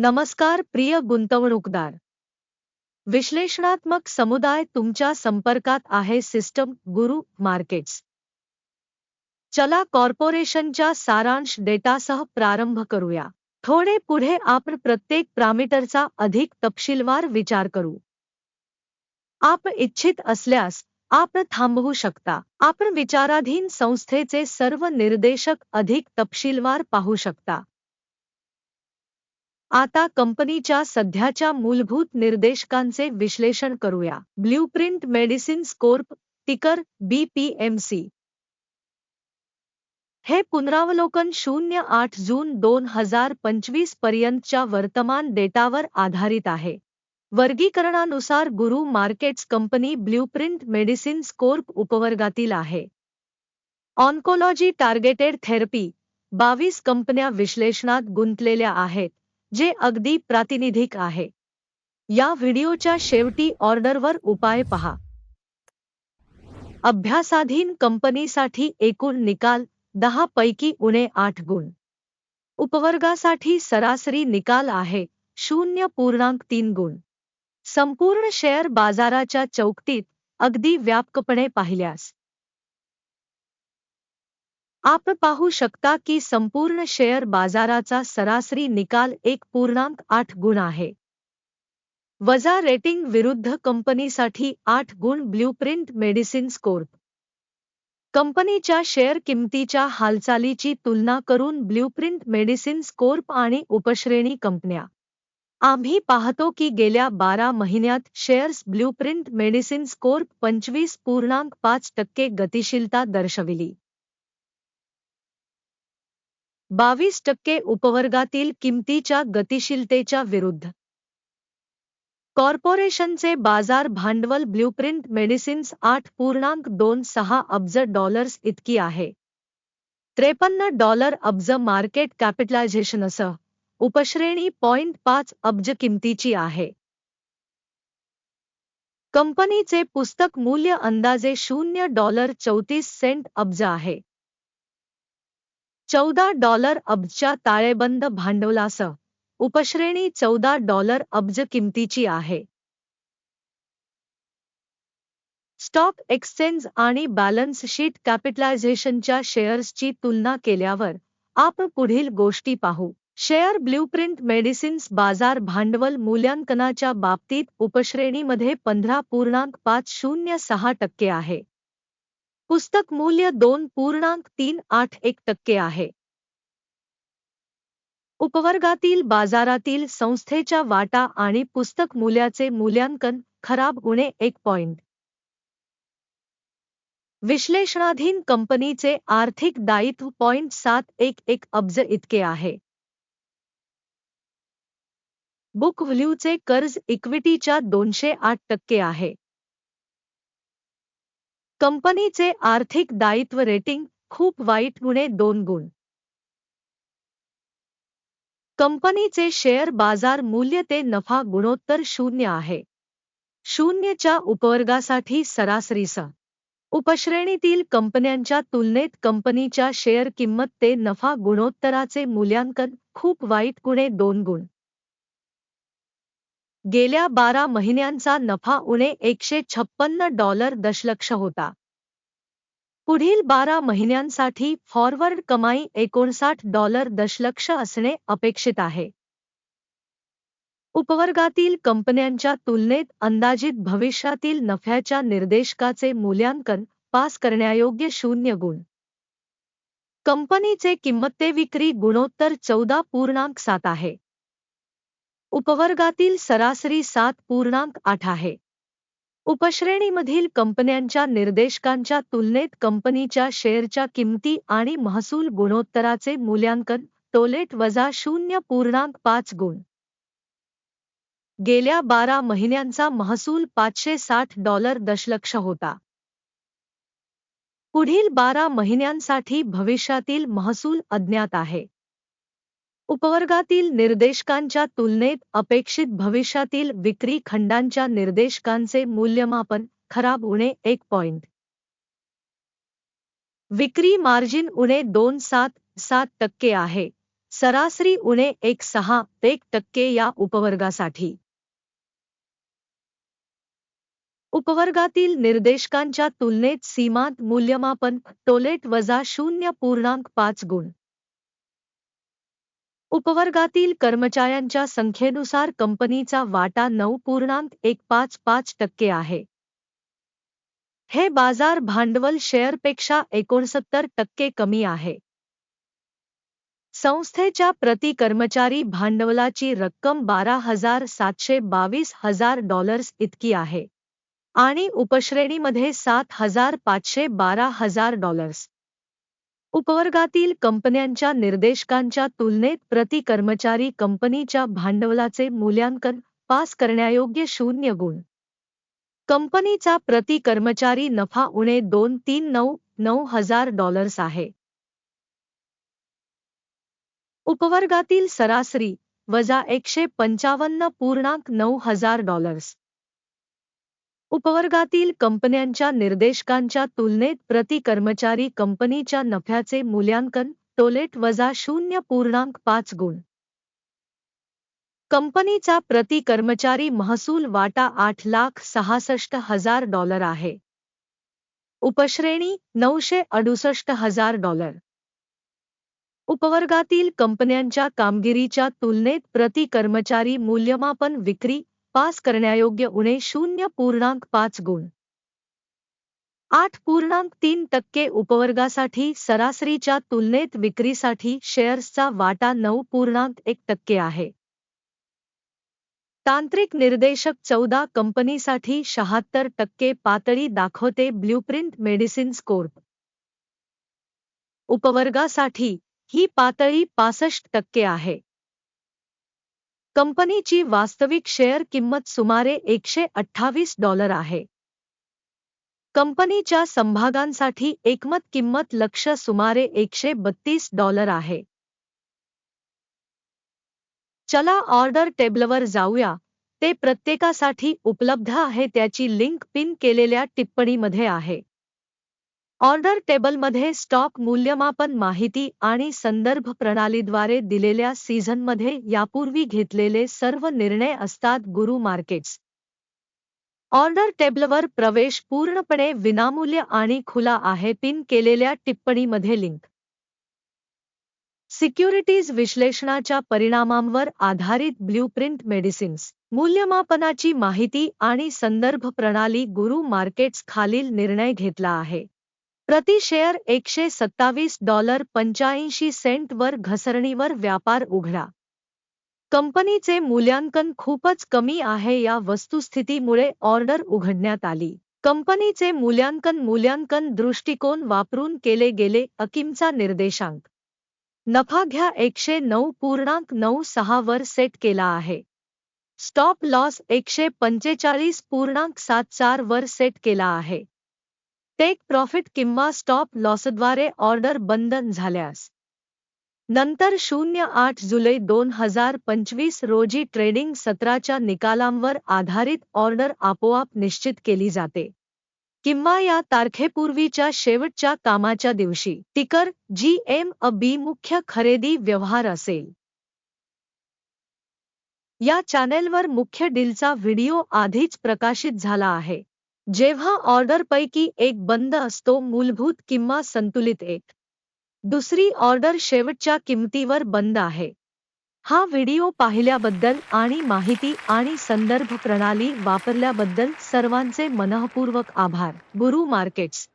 नमस्कार प्रिय गुंतवणूकदार. विश्लेषणात्मक समुदाय तुमच्या संपर्कात आहे सिस्टम गुरु मार्केट्स. चला कॉर्पोरेशनच्या सारांश डेटासह प्रारंभ करूया. थोडे पुढे आपण प्रत्येक प्रामीटरचा अधिक तपशीलवार विचार करू. आपण इच्छित असल्यास आपण थांबवू शकता. आपण विचाराधीन संस्थेचे सर्व निर्देशक अधिक तपशीलवार पाहू शकता. आता कंपनीच्या सध्याच्या मूलभूत निर्देशकांचे विश्लेषण करूया. ब्ल्यूप्रिंट मेडिसिन स्कोर्प टिकर बीपीएमसी हे पुनरावलोकन शून्य आठ जून दोन हजार पंचवीस पर्यंतच्या वर्तमान डेटावर आधारित आहे. वर्गीकरणानुसार Guru markets company blueprint medicine स्कोर्प उपवर्गातील आहे. ऑन्कोलॉजी टार्गेटेड थेरपी बावीस कंपन्या विश्लेषणात गुंतलेल्या आहेत. जे अगदी प्रातिनिधिक आहे. या व्हिडिओच्या शेवटी ऑर्डरवर उपाय पहा. अभ्यासाधीन कंपनीसाठी एकूण निकाल दहा पैकी उणे आठ गुण. उपवर्गासाठी सरासरी निकाल आहे शून्य पूर्णांक तीन गुण. संपूर्ण शेअर बाजाराच्या चौकटीत अगदी व्यापकपणे पाहिल्यास. आपण पाहू शकता की संपूर्ण शेअर बाजाराचा सरासरी निकाल एक पूर्णांक आठ गुण आहे. वजा रेटिंग विरुद्ध कंपनीसाठी आठ गुण ब्ल्यूप्रिंट मेडिसिन स्कोर्प कंपनीच्या शेअर किंमतीच्या हालचालीची तुलना करून ब्ल्यूप्रिंट मेडिसिन स्कोर्प आणि उपश्रेणी कंपन्या. आम्ही पाहतो की गेल्या बारा महिन्यात शेअर्स ब्ल्यूप्रिंट मेडिसिन स्कोर्प पंचवीस पूर्णांक पाच टक्के गतिशीलता दर्शविली. बावीस टक्के उपवर्गातील किमतीच्या गतिशीलतेच्या विरुद्ध. कॉर्पोरेशनचे बाजार भांडवल ब्ल्यूप्रिंट मेडिसिन्स आठ पूर्णांक दोन सहा अब्ज डॉलर्स इतकी आहे. त्रेपन्न डॉलर अब्ज मार्केट कॅपिटलायझेशनसह उपश्रेणी पॉइंट पाच अब्ज किमतीची आहे. कंपनीचे पुस्तक मूल्य अंदाजे शून्य डॉलर चौतीस सेंट अब्ज आहे. चौदा डॉलर अब्जच्या ताळेबंद भांडवलासह. उपश्रेणी चौदा डॉलर अब्ज किमतीची आहे. स्टॉक एक्सचेंज आणि बॅलन्स शीट कॅपिटलायझेशनच्या शेअर्सची तुलना केल्यावर आपण पुढील गोष्टी पाहू. शेअर ब्ल्यूप्रिंट मेडिसिन्स बाजार भांडवल मूल्यांकनाच्या बाबतीत उपश्रेणीमध्ये पंधरा पूर्णांक पाच शून्य सहा टक्के आहे. पुस्तक मूल्य दोन पूर्णांक तीन आठ एक टक्के आहे. उपवर्गातील बाजारातील संस्थेच्या वाटा आणि पुस्तक मूल्याचे मूल्यांकन खराब उणे एक पॉइंट. विश्लेषणाधीन कंपनीचे आर्थिक दायित्व पॉइंट सात एक एक अब्ज इतके आहे. बुक व्हॅल्यूचे कर्ज इक्विटीच्या दोनशे आठ टक्के आहे. कंपनीचे आर्थिक दायित्व रेटिंग खूप वाईट गुणे दोन गुण. कंपनीचे शेअर बाजार मूल्य ते नफा गुणोत्तर शून्य आहे. शून्यच्या उपवर्गासाठी सरासरीसा. उपश्रेणीतील कंपन्यांच्या तुलनेत कंपनीच्या शेअर किंमत ते नफा गुणोत्तराचे मूल्यांकन खूप वाईट गुणे दोन गुण. गेल्या बारा महिन्यांचा नफा उणे एकशे छप्पन्न डॉलर दशलक्ष होता. पुढील बारा महिन्यांसाठी फॉरवर्ड कमाई एकोणसाठ डॉलर दशलक्ष असणे अपेक्षित आहे. उपवर्गातील कंपन्यांच्या तुलनेत अंदाजित भविष्यातील नफ्याच्या निर्देशकाचे मूल्यांकन पास करण्यायोग्य शून्य गुण. कंपनीचे किंमते विक्री गुणोत्तर चौदा पूर्णांक सात आहे. उपवर्गातील सरासरी सात पूर्णांक आठ आहे. उपश्रेणीमधील कंपन्यांच्या निर्देशकांच्या तुलनेत कंपनीच्या शेअरच्या किंमती आणि महसूल गुणोत्तराचे मूल्यांकन टोलेट वजा शून्य पूर्णांक पाच गुण. गेल्या बारा महिन्यांचा महसूल पाचशे साठ डॉलर दशलक्ष होता. पुढील बारा महिन्यांसाठी भविष्यातील महसूल अज्ञात आहे. उपवर्गातील निर्देशकांच्या तुलनेत अपेक्षित भविष्यातील विक्री खंडांच्या निर्देशकांचे मूल्यमापन खराब उणे एक पॉइंट. विक्री मार्जिन उणे दोन सात सात टक्के आहे. सरासरी उणे एक सहा एक टक्के या उपवर्गासाठी. उपवर्गातील निर्देशकांच्या तुलनेत सीमांत मूल्यमापन टोलेट वजा शून्य पूर्णांक पाच गुण. उपवर्गातील कर्मचाऱ्यांच्या संख्येनुसार कंपनीचा वाटा नऊ पूर्णांक एक पाच पाच टक्के आहे. हे बाजार भांडवल शेअरपेक्षा एकोणसत्तर टक्के कमी आहे. संस्थेच्या प्रति कर्मचारी भांडवलाची रक्कम बारा हजार सातशे बावीस हजार डॉलर्स इतकी आहे. आणि उपश्रेणीमध्ये सात हजार पाचशे बारा हजार डॉलर्स. उपवर्गातील कंपन्यांच्या निर्देशकांच्या तुलनेत प्रति कर्मचारी कंपनीच्या भांडवलाचे मूल्यांकन पास करण्यायोग्य शून्य गुण. कंपनीचा प्रति कर्मचारी नफा उणे दोन तीन नऊ नऊ हजार डॉलर्स आहे. उपवर्गातील सरासरी वजा एकशे पंचावन्न पूर्णांक नऊ हजार डॉलर्स. उपवर्गातील कंपन्यांच्या निर्देशकांच्या तुलनेत प्रति कर्मचारी कंपनीच्या नफ्याचे मूल्यांकन टोलेट वजा शून्य पूर्णांक पाच गुण. कंपनीचा प्रति कर्मचारी महसूल वाटा आठ लाख सहासष्ट हजार डॉलर आहे. उपश्रेणी नऊशे अडुसष्ट हजार डॉलर. उपवर्गातील कंपन्यांच्या कामगिरीच्या तुलनेत प्रति कर्मचारी मूल्यमापन विक्री पास करण्यायोग्य उणे शून्य पूर्णांक पाच गुण. आठ पूर्णांक तीन टक्के उपवर्गासाठी सरासरीच्या तुलनेत विक्रीसाठी शेअर्सचा वाटा नऊ पूर्णांक एक टक्के आहे. तांत्रिक निर्देशक चौदा कंपनीसाठी शहात्तर टक्के पातळी दाखवते ब्ल्यूप्रिंट मेडिसिन्स कोर्प उपवर्गासाठी ही पातळी पासष्ट टक्के आहे. कंपनीची वास्तविक शेअर किंमत सुमारे एकशे अठ्ठावीस डॉलर आहे. कंपनीच्या समभागांसाठी एकमत किंमत लक्ष सुमारे एकशे बत्तीस डॉलर आहे. चला ऑर्डर टेबलवर जाऊया. ते प्रत्येकासाठी उपलब्ध आहे त्याची लिंक पिन केलेल्या टिप्पणीमध्ये आहे. ऑर्डर टेबलमध्ये स्टॉक मूल्यमापन माहिती आणि संदर्भ प्रणालीद्वारे दिलेल्या सीझनमध्ये यापूर्वी घेतलेले सर्व निर्णय असतात गुरु मार्केट्स. ऑर्डर टेबलवर प्रवेश पूर्णपणे विनामूल्य आणि खुला आहे पिन केलेल्या टिप्पणीमध्ये लिंक. सिक्युरिटीज विश्लेषणाच्या परिणामांवर आधारित ब्ल्यूप्रिंट मेडिसिन्स मूल्यमापनाची माहिती आणि संदर्भ प्रणाली गुरु मार्केट्स खालील निर्णय घेतला आहे. प्रति शेअर एकशे सत्तावीस डॉलर पंच्याऐंशी सेंटवर घसरणीवर व्यापार उघडा. कंपनीचे मूल्यांकन खूपच कमी आहे या वस्तुस्थितीमुळे ऑर्डर उघडण्यात आली. कंपनीचे मूल्यांकन मूल्यांकन दृष्टिकोन वापरून केले गेले अकिमचा निर्देशांक. नफा घ्या एकशे नऊ पूर्णांक नऊ सहा वर सेट केला आहे. स्टॉप लॉस एकशे पंचेचाळीस पूर्णांक सात चार वर सेट केला आहे. टेक प्रॉफिट किंवा स्टॉप लॉसद्वारे ऑर्डर बंधन झाल्यास. नंतर शून्य आठ जुलै दोन हजार पंचवीस रोजी ट्रेडिंग सत्राच्या निकालांवर आधारित ऑर्डर आपोआप निश्चित केली जाते. किंवा या तारखेपूर्वीच्या शेवटच्या कामाच्या दिवशी टिकर जी एम अ बी मुख्य खरेदी व्यवहार असेल. या चॅनेलवर मुख्य डीलचा व्हिडिओ आधीच प्रकाशित झाला आहे. जेव्हा ऑर्डरपैकी एक बंद असतो मूलभूत किंवा संतुलित एक. दुसरी ऑर्डर शेवटच्या किंमतीवर बंद आहे. हा व्हिडिओ पाहिल्याबद्दल आणि माहिती आणि संदर्भ प्रणाली वापरल्याबद्दल सर्वांचे मनःपूर्वक आभार. गुरु मार्केट्स.